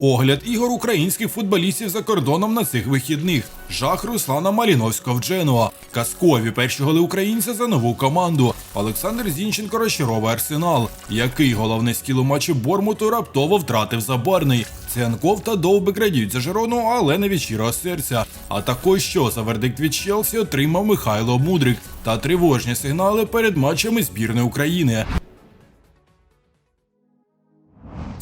Огляд ігор українських футболістів за кордоном на цих вихідних. Жах Руслана Маліновського в Дженуа. Казкові перші голи українця за нову команду. Олександр Зінченко розчаровує арсенал. Який головний скіл у матчі Бормуту раптово втратив забарний. Цианков та Довбик радіють за Жерону, але не від щирого серця. А також що за вердикт від Челсі отримав Михайло Мудрик та тривожні сигнали перед матчами збірної України.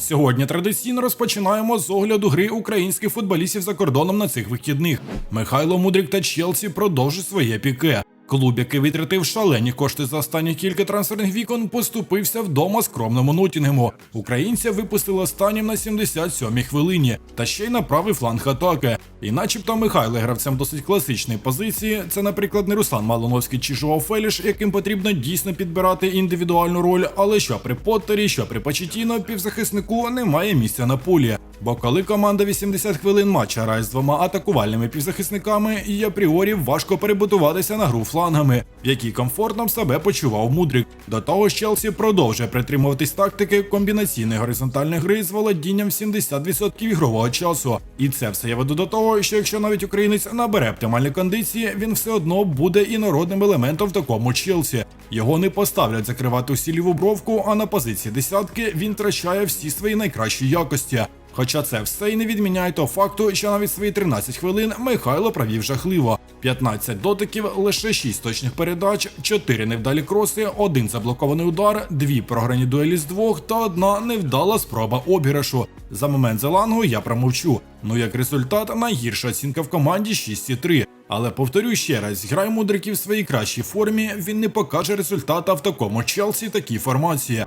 Сьогодні традиційно розпочинаємо з огляду гри українських футболістів за кордоном на цих вихідних. Михайло Мудрик та Челсі продовжують своє піке. Клуб, який витратив шалені кошти за останні кілька трансферних вікон, поступився вдома скромному Нотінгему. Українця випустили останнім на 77-й хвилині, та ще й на правий фланг атаки. І начебто Михайло гравцем досить класичної позиції. Це, наприклад, не Руслан Малоновський чи Жуав Феліш, яким потрібно дійсно підбирати індивідуальну роль, але що при Поттері, що при Почетіно, півзахиснику немає місця на полі. Бо коли команда 80 хвилин матча грає з двома атакувальними півзахисниками, і апріорі важко перебудуватися на гру флангами, в якій комфортно себе почував Мудрик. До того ж, Челсі продовжує притримуватись тактики комбінаційної горизонтальної гри з володінням 70% ігрового часу. І це все я веду до того, що якщо навіть українець набере оптимальні кондиції, він все одно буде інородним елементом в такому Челсі. Його не поставлять закривати усі ліву бровку, а на позиції десятки він втрачає всі свої найкращі якості. Хоча це все й не відміняє того факту, що навіть свої 13 хвилин Михайло провів жахливо. 15 дотиків, лише 6 точних передач, 4 невдалі кроси, один заблокований удар, 2 програні дуелі з двох та одна невдала спроба обіграшу. За момент Зелангу я промовчу. Ну як результат, найгірша оцінка в команді 6,3. Але повторю ще раз, грай мудриків в своїй кращій формі, він не покаже результата в такому Челсі такій формації.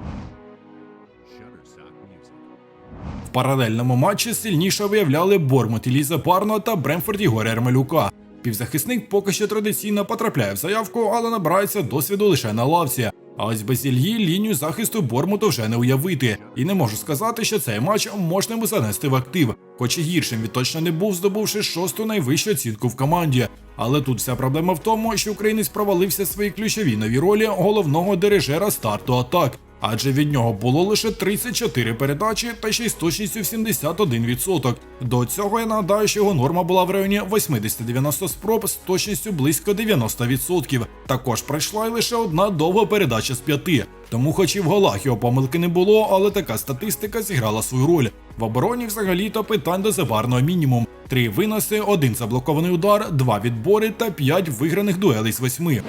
Паралельному матчі сильніше виявляли Бормут Іліза Парно та Бремфорд Ігоря Ермелюка. Півзахисник поки що традиційно потрапляє в заявку, але набирається досвіду лише на лавці. А ось без Ільї лінію захисту Бормуту вже не уявити. І не можу сказати, що цей матч можна занести в актив, хоч і гіршим він точно не був, здобувши шосту найвищу оцінку в команді. Але тут вся проблема в тому, що українець провалився в своїй ключовій новій ролі головного дирижера старту атак. Адже від нього було лише 34 передачі та ще й з точністю в 71%. До цього я нагадаю, що його норма була в районі 80-90 спроб з точністю близько 90%. Також пройшла й лише одна довга передача з п'яти. Тому, хоч і в голах його помилки не було, але така статистика зіграла свою роль. В обороні взагалі-то питань до заварного мінімум: три виноси, один заблокований удар, два відбори та п'ять виграних дуелей з восьми.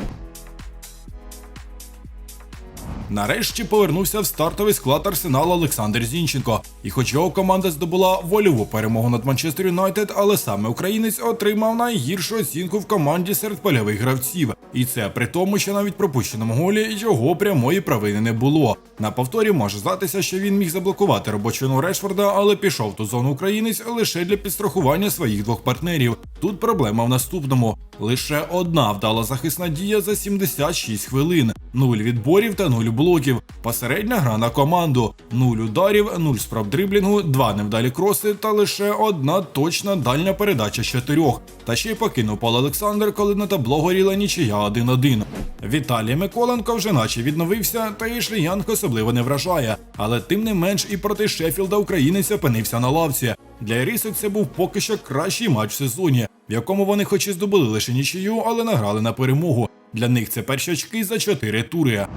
Нарешті повернувся в стартовий склад арсеналу Олександр Зінченко. І хоч його команда здобула вольову перемогу над Манчестер Юнайтед, але саме українець отримав найгіршу оцінку в команді серед польових гравців. І це при тому, що навіть пропущеному голі його прямої провини не було. На повторі може здатися, що він міг заблокувати робочину Решфорда, але пішов ту зону українець лише для підстрахування своїх двох партнерів. Тут проблема в наступному: лише одна вдала захисна дія за 76 хвилин, нуль відборів та нуль блоків. Посередня гра на команду, нуль ударів, нуль спроб дриблінгу, два невдалі кроси та лише одна точна дальня передача чотирьох. Та ще й покинув Пол Олександр, коли на табло горіла нічия 1-1. Віталій Миколенко вже наче відновився, та і Шліянг особливо не вражає. Але тим не менш і проти Шеффілда українець опинився на лавці. Для Ірисок це був поки що кращий матч в сезоні, в якому вони хоч і здобули лише нічию, але награли на перемогу. Для них це перші очки за чотири тури.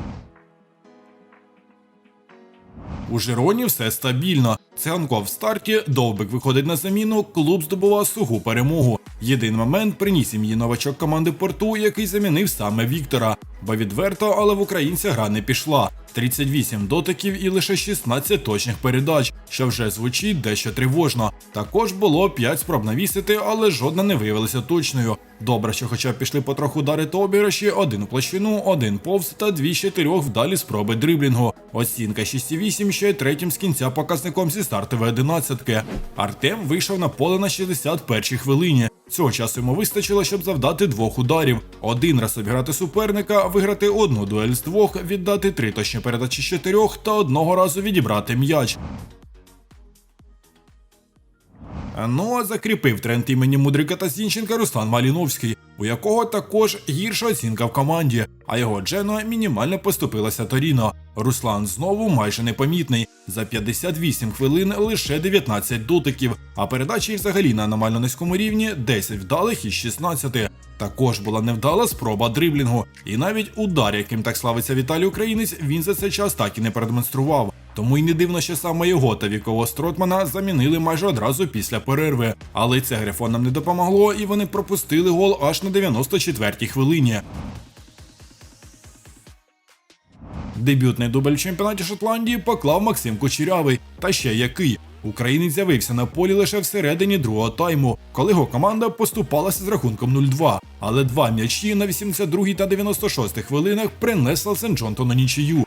У Жироні все стабільно. Циганко в старті, Довбик виходить на заміну, клуб здобував сугу перемогу. Єдиний момент приніс ім'ї новачок команди порту, який замінив саме Віктора. Бо відверто, але в українця гра не пішла. 38 дотиків і лише 16 точних передач, що вже звучить дещо тривожно. Також було 5 спроб навісити, але жодна не виявилася точною. Добре, що хоча б пішли потроху удари та обіграші, один у площину, один повз та дві з чотирьох вдалі спроби дриблінгу. Оцінка 6,8 ще третім з кінця показником зі стартової одинадцятки. Артем вийшов на поле на 61-й хвилині. Цього часу йому вистачило, щоб завдати двох ударів. Один раз обіграти суперника, виграти одну дуель з двох, віддати три точні передачі з чотирьох та одного разу відібрати м'яч. Ну а закріпив тренд імені Мудрика та Зінченка Руслан Маліновський, у якого також гірша оцінка в команді, а його Джено мінімально поступилася Торіно. Руслан знову майже непомітний. За 58 хвилин лише 19 дотиків, а передачі взагалі на аномально низькому рівні 10 вдалих із 16. Також була невдала спроба дриблінгу, і навіть удар, яким так славиться Віталій Українець, він за цей час так і не продемонстрував. Тому й не дивно, що саме його та вікового Стротмана замінили майже одразу після перерви. Але це грифонам не допомогло, і вони пропустили гол аж на 94-й хвилині. Дебютний дубль в чемпіонаті Шотландії поклав Максим Кучерявий. Та ще який. Українець з'явився на полі лише всередині другого тайму, коли його команда поступалася з рахунком 0-2. Але два м'ячі на 82 та 96 хвилинах принесла Сен-Джонтону нічию.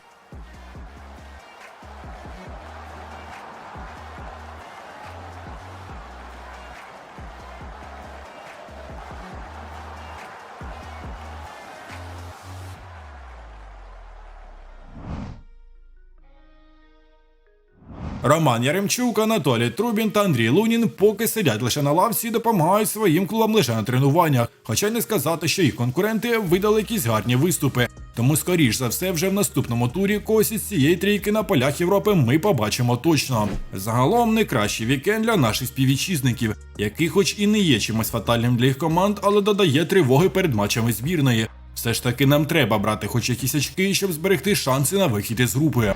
Роман Яремчук, Анатолій Трубін та Андрій Лунін поки сидять лише на лавці і допомагають своїм клубам лише на тренуваннях. Хоча й не сказати, що їх конкуренти видали якісь гарні виступи. Тому, скоріш за все, вже в наступному турі когось із цієї трійки на полях Європи ми побачимо точно. Загалом не кращий вікенд для наших співвітчизників, який, хоч і не є чимось фатальним для їх команд, але додає тривоги перед матчами збірної. Все ж таки нам треба брати хоч якісь очки, щоб зберегти шанси на вихід із групи.